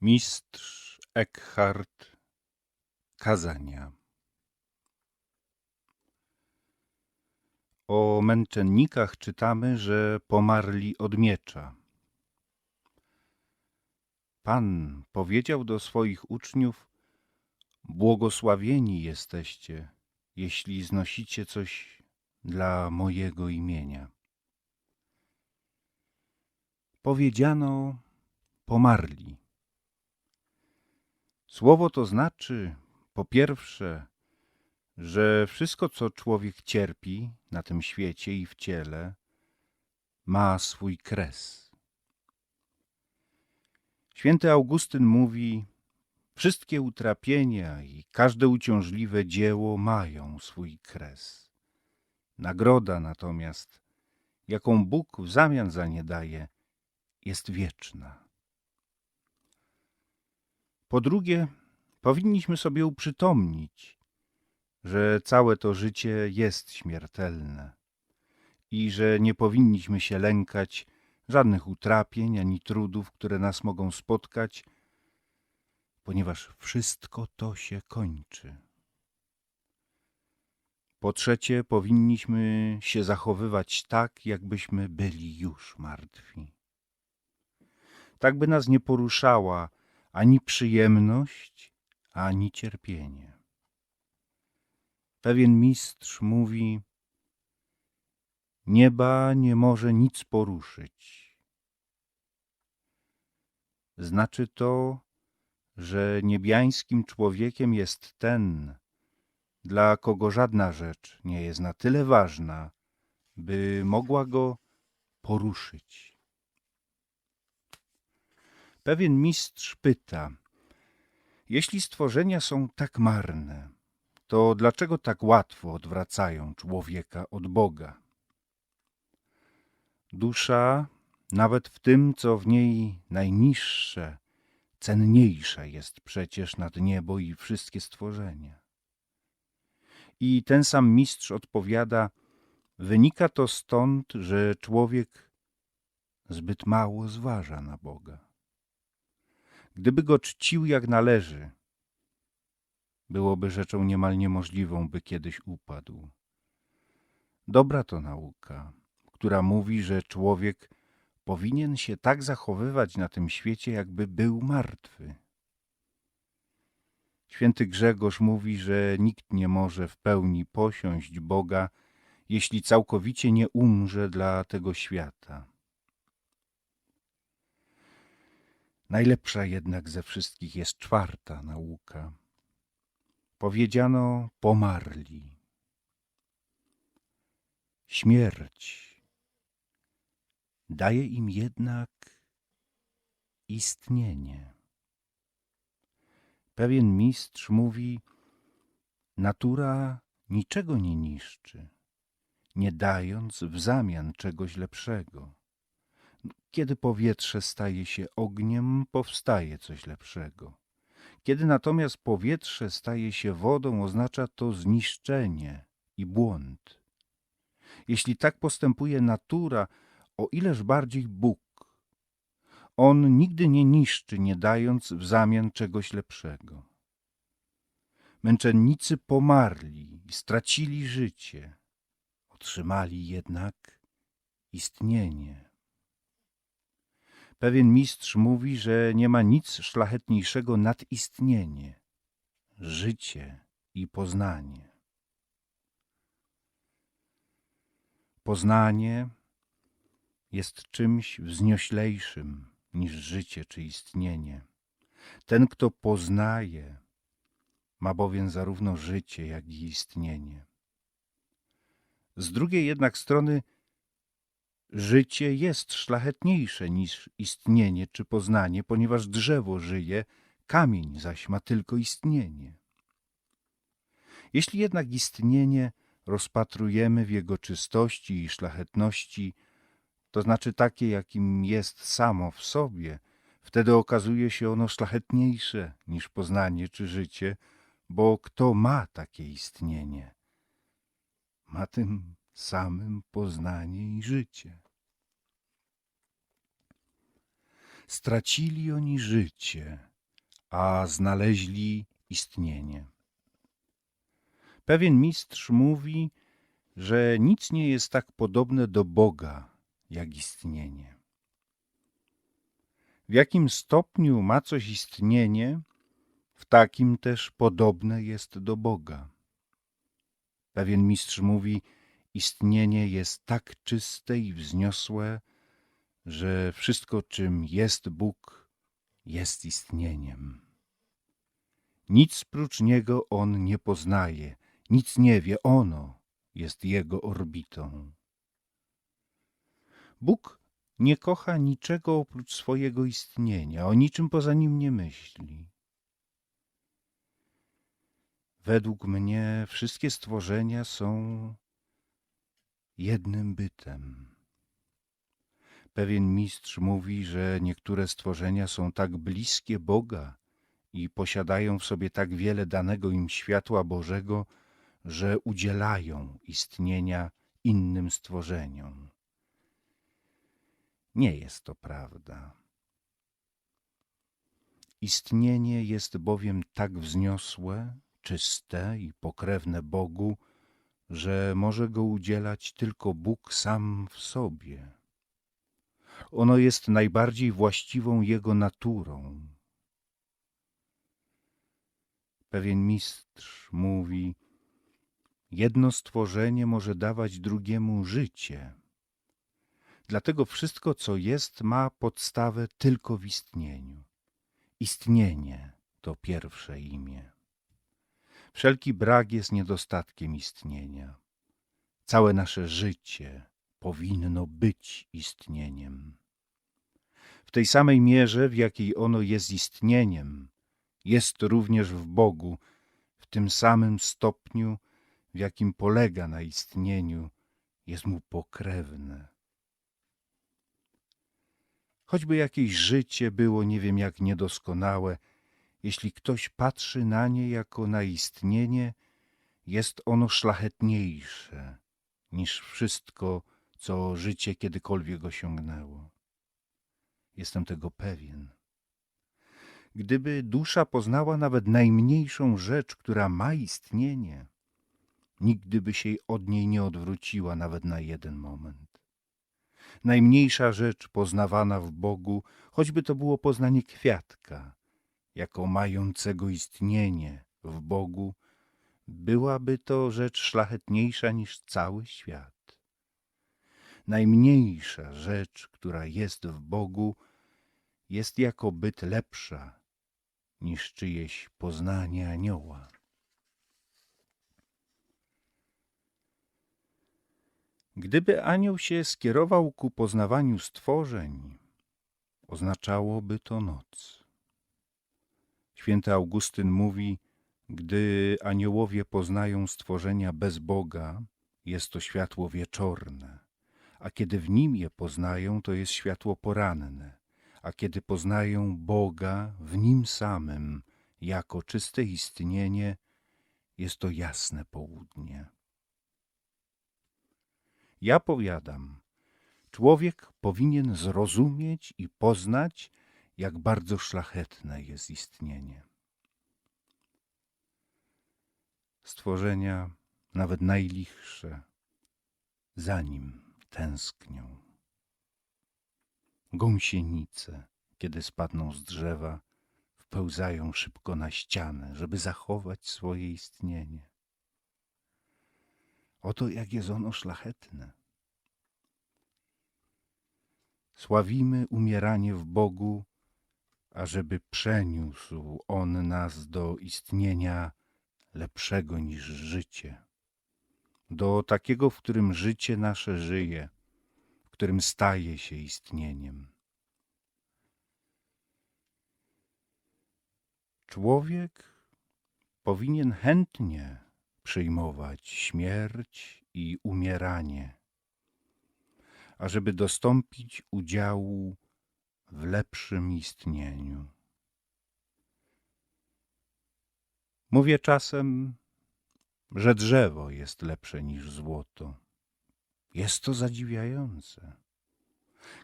Mistrz Eckhart Kazania O męczennikach czytamy, że pomarli od miecza. Pan powiedział do swoich uczniów, błogosławieni jesteście, jeśli znosicie coś dla mojego imienia. Powiedziano, pomarli. Słowo to znaczy, po pierwsze, że wszystko, co człowiek cierpi na tym świecie i w ciele, ma swój kres. Święty Augustyn mówi, wszystkie utrapienia i każde uciążliwe dzieło mają swój kres. Nagroda natomiast, jaką Bóg w zamian za nie daje, jest wieczna. Po drugie, powinniśmy sobie uprzytomnić, że całe to życie jest śmiertelne i że nie powinniśmy się lękać żadnych utrapień ani trudów, które nas mogą spotkać, ponieważ wszystko to się kończy. Po trzecie, powinniśmy się zachowywać tak, jakbyśmy byli już martwi. Tak by nas nie poruszała ani przyjemność, ani cierpienie. Pewien mistrz mówi, nieba nie może nic poruszyć. Znaczy to, że niebiańskim człowiekiem jest ten, dla kogo żadna rzecz nie jest na tyle ważna, by mogła go poruszyć. Pewien mistrz pyta, jeśli stworzenia są tak marne, to dlaczego tak łatwo odwracają człowieka od Boga? Dusza, nawet w tym, co w niej najniższe, cenniejsza jest przecież nad niebo i wszystkie stworzenia. I ten sam mistrz odpowiada, wynika to stąd, że człowiek zbyt mało zważa na Boga. Gdyby go czcił jak należy, byłoby rzeczą niemal niemożliwą, by kiedyś upadł. Dobra to nauka, która mówi, że człowiek powinien się tak zachowywać na tym świecie, jakby był martwy. Święty Grzegorz mówi, że nikt nie może w pełni posiąść Boga, jeśli całkowicie nie umrze dla tego świata. Najlepsza jednak ze wszystkich jest czwarta nauka. Powiedziano pomarli. Śmierć daje im jednak istnienie. Pewien mistrz mówi, natura niczego nie niszczy, nie dając w zamian czegoś lepszego. Kiedy powietrze staje się ogniem, powstaje coś lepszego. Kiedy natomiast powietrze staje się wodą, oznacza to zniszczenie i błąd. Jeśli tak postępuje natura, o ileż bardziej Bóg. On nigdy nie niszczy, nie dając w zamian czegoś lepszego. Męczennicy pomarli i stracili życie, otrzymali jednak istnienie. Pewien mistrz mówi, że nie ma nic szlachetniejszego nad istnienie, życie i poznanie. Poznanie jest czymś wznioślejszym niż życie czy istnienie. Ten, kto poznaje, ma bowiem zarówno życie, jak i istnienie. Z drugiej jednak strony Życie jest szlachetniejsze niż istnienie czy poznanie, ponieważ drzewo żyje, kamień zaś ma tylko istnienie. Jeśli jednak istnienie rozpatrujemy w jego czystości i szlachetności, to znaczy takie, jakim jest samo w sobie, wtedy okazuje się ono szlachetniejsze niż poznanie czy życie, bo kto ma takie istnienie, ma tym samym poznanie i życie. Stracili oni życie, a znaleźli istnienie. Pewien mistrz mówi, że nic nie jest tak podobne do Boga, jak istnienie. W jakim stopniu ma coś istnienie, w takim też podobne jest do Boga. Pewien mistrz mówi, istnienie jest tak czyste i wzniosłe, że wszystko, czym jest Bóg, jest istnieniem. Nic prócz Niego On nie poznaje, nic nie wie, Ono jest Jego orbitą. Bóg nie kocha niczego oprócz swojego istnienia, o niczym poza Nim nie myśli. Według mnie wszystkie stworzenia są jednym bytem. Pewien mistrz mówi, że niektóre stworzenia są tak bliskie Boga i posiadają w sobie tak wiele danego im światła Bożego, że udzielają istnienia innym stworzeniom. Nie jest to prawda. Istnienie jest bowiem tak wzniosłe, czyste i pokrewne Bogu, że może go udzielać tylko Bóg sam w sobie. Ono jest najbardziej właściwą Jego naturą. Pewien mistrz mówi, jedno stworzenie może dawać drugiemu życie. Dlatego wszystko, co jest, ma podstawę tylko w istnieniu. Istnienie to pierwsze imię. Wszelki brak jest niedostatkiem istnienia. Całe nasze życie powinno być istnieniem. W tej samej mierze, w jakiej ono jest istnieniem, jest również w Bogu, w tym samym stopniu, w jakim polega na istnieniu, jest mu pokrewne. Choćby jakieś życie było nie wiem jak niedoskonałe, jeśli ktoś patrzy na nie jako na istnienie, jest ono szlachetniejsze niż wszystko, co życie kiedykolwiek osiągnęło. Jestem tego pewien. Gdyby dusza poznała nawet najmniejszą rzecz, która ma istnienie, nigdy by się od niej nie odwróciła nawet na jeden moment. Najmniejsza rzecz poznawana w Bogu, choćby to było poznanie kwiatka, jako mającego istnienie w Bogu, byłaby to rzecz szlachetniejsza niż cały świat. Najmniejsza rzecz, która jest w Bogu, jest jako byt lepsza niż czyjeś poznanie anioła. Gdyby anioł się skierował ku poznawaniu stworzeń, oznaczałoby to noc. Święty Augustyn mówi, gdy aniołowie poznają stworzenia bez Boga, jest to światło wieczorne, a kiedy w nim je poznają, to jest światło poranne, a kiedy poznają Boga w nim samym, jako czyste istnienie, jest to jasne południe. Ja powiadam, człowiek powinien zrozumieć i poznać, jak bardzo szlachetne jest istnienie. Stworzenia, nawet najlichsze, za nim tęsknią. Gąsienice, kiedy spadną z drzewa, wpełzają szybko na ścianę, żeby zachować swoje istnienie. Oto jak jest ono szlachetne. Sławimy umieranie w Bogu, ażeby przeniósł On nas do istnienia lepszego niż życie, do takiego, w którym życie nasze żyje, w którym staje się istnieniem. Człowiek powinien chętnie przyjmować śmierć i umieranie, ażeby dostąpić udziału w lepszym istnieniu. Mówię czasem, że drzewo jest lepsze niż złoto. Jest to zadziwiające.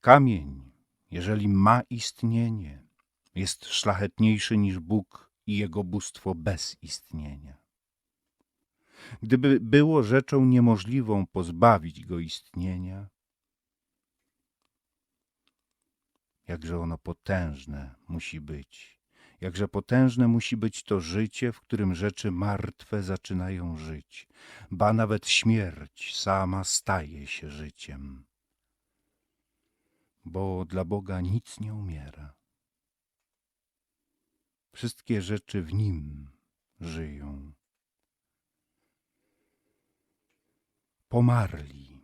Kamień, jeżeli ma istnienie, jest szlachetniejszy niż Bóg i jego bóstwo bez istnienia. Gdyby było rzeczą niemożliwą pozbawić go istnienia, jakże ono potężne musi być, jakże potężne musi być to życie, w którym rzeczy martwe zaczynają żyć, ba nawet śmierć sama staje się życiem. Bo dla Boga nic nie umiera. Wszystkie rzeczy w Nim żyją. Pomarli.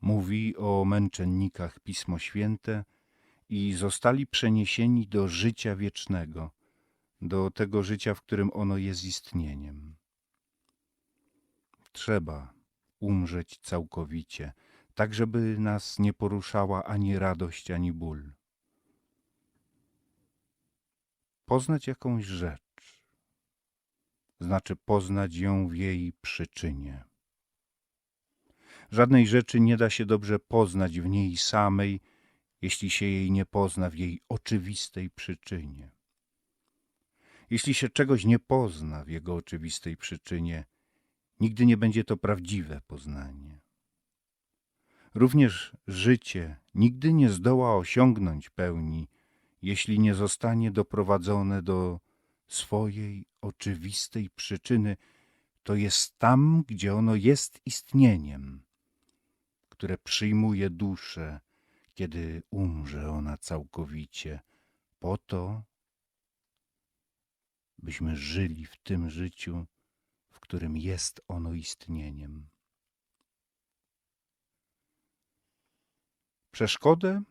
Mówi o męczennikach Pismo Święte i zostali przeniesieni do życia wiecznego, do tego życia, w którym ono jest istnieniem. Trzeba umrzeć całkowicie, tak żeby nas nie poruszała ani radość, ani ból. Poznać jakąś rzecz, znaczy poznać ją w jej przyczynie. Żadnej rzeczy nie da się dobrze poznać w niej samej, jeśli się jej nie pozna w jej oczywistej przyczynie. Jeśli się czegoś nie pozna w jego oczywistej przyczynie, nigdy nie będzie to prawdziwe poznanie. Również życie nigdy nie zdoła osiągnąć pełni, jeśli nie zostanie doprowadzone do swojej oczywistej przyczyny, to jest tam, gdzie ono jest istnieniem, które przyjmuje duszę, kiedy umrze ona całkowicie, po to, byśmy żyli w tym życiu, w którym jest ono istnieniem. Przeszkodę,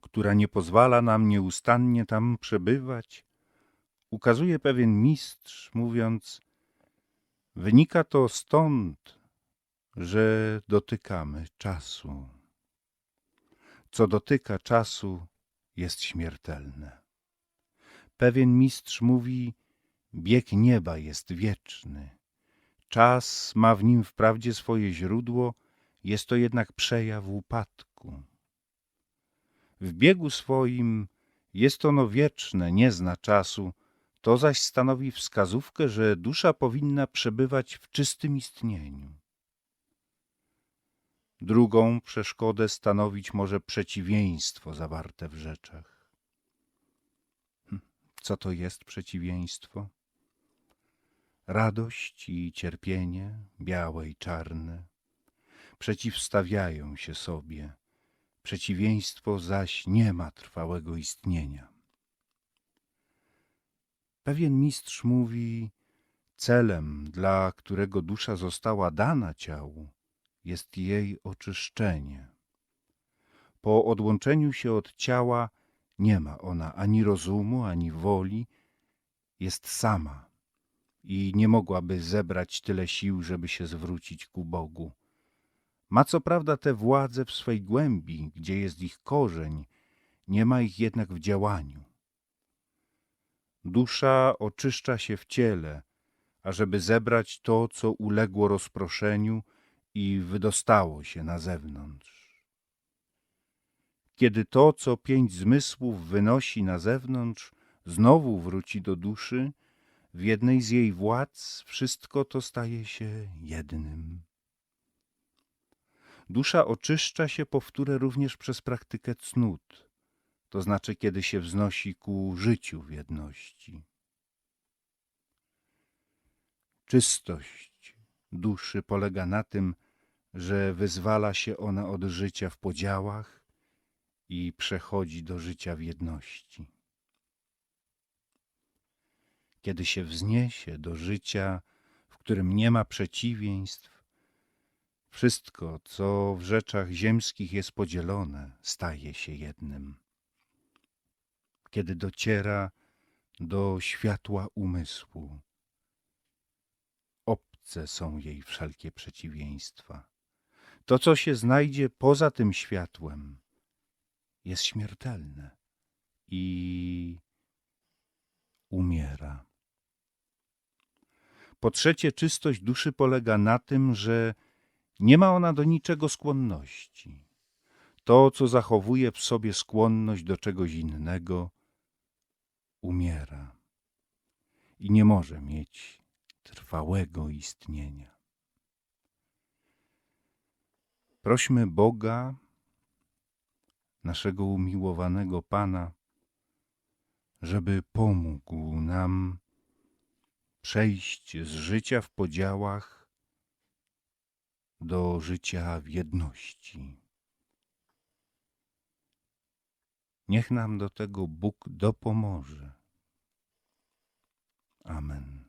która nie pozwala nam nieustannie tam przebywać, ukazuje pewien mistrz, mówiąc: Wynika to stąd, że dotykamy czasu. Co dotyka czasu, jest śmiertelne. Pewien mistrz mówi: Bieg nieba jest wieczny. Czas ma w nim wprawdzie swoje źródło, jest to jednak przejaw upadku. W biegu swoim jest ono wieczne, nie zna czasu, to zaś stanowi wskazówkę, że dusza powinna przebywać w czystym istnieniu. Drugą przeszkodę stanowić może przeciwieństwo zawarte w rzeczach. Hm, co to jest przeciwieństwo? Radość i cierpienie, białe i czarne, przeciwstawiają się sobie. Przeciwieństwo zaś nie ma trwałego istnienia. Pewien mistrz mówi, celem, dla którego dusza została dana ciału, jest jej oczyszczenie. Po odłączeniu się od ciała nie ma ona ani rozumu, ani woli, jest sama i nie mogłaby zebrać tyle sił, żeby się zwrócić ku Bogu. Ma co prawda te władze w swej głębi, gdzie jest ich korzeń, nie ma ich jednak w działaniu. Dusza oczyszcza się w ciele, ażeby zebrać to, co uległo rozproszeniu i wydostało się na zewnątrz. Kiedy to, co pięć zmysłów wynosi na zewnątrz, znowu wróci do duszy, w jednej z jej władz wszystko to staje się jednym. Dusza oczyszcza się powtórę również przez praktykę cnót, to znaczy kiedy się wznosi ku życiu w jedności. Czystość duszy polega na tym, że wyzwala się ona od życia w podziałach i przechodzi do życia w jedności. Kiedy się wzniesie do życia, w którym nie ma przeciwieństw, wszystko, co w rzeczach ziemskich jest podzielone, staje się jednym. Kiedy dociera do światła umysłu, obce są jej wszelkie przeciwieństwa. To, co się znajdzie poza tym światłem, jest śmiertelne i umiera. Po trzecie, czystość duszy polega na tym, że nie ma ona do niczego skłonności. to, co zachowuje w sobie skłonność do czegoś innego, umiera i nie może mieć trwałego istnienia. Prośmy Boga, naszego umiłowanego Pana, żeby pomógł nam przejść z życia w podziałach do życia w jedności. Niech nam do tego Bóg dopomoże. Amen.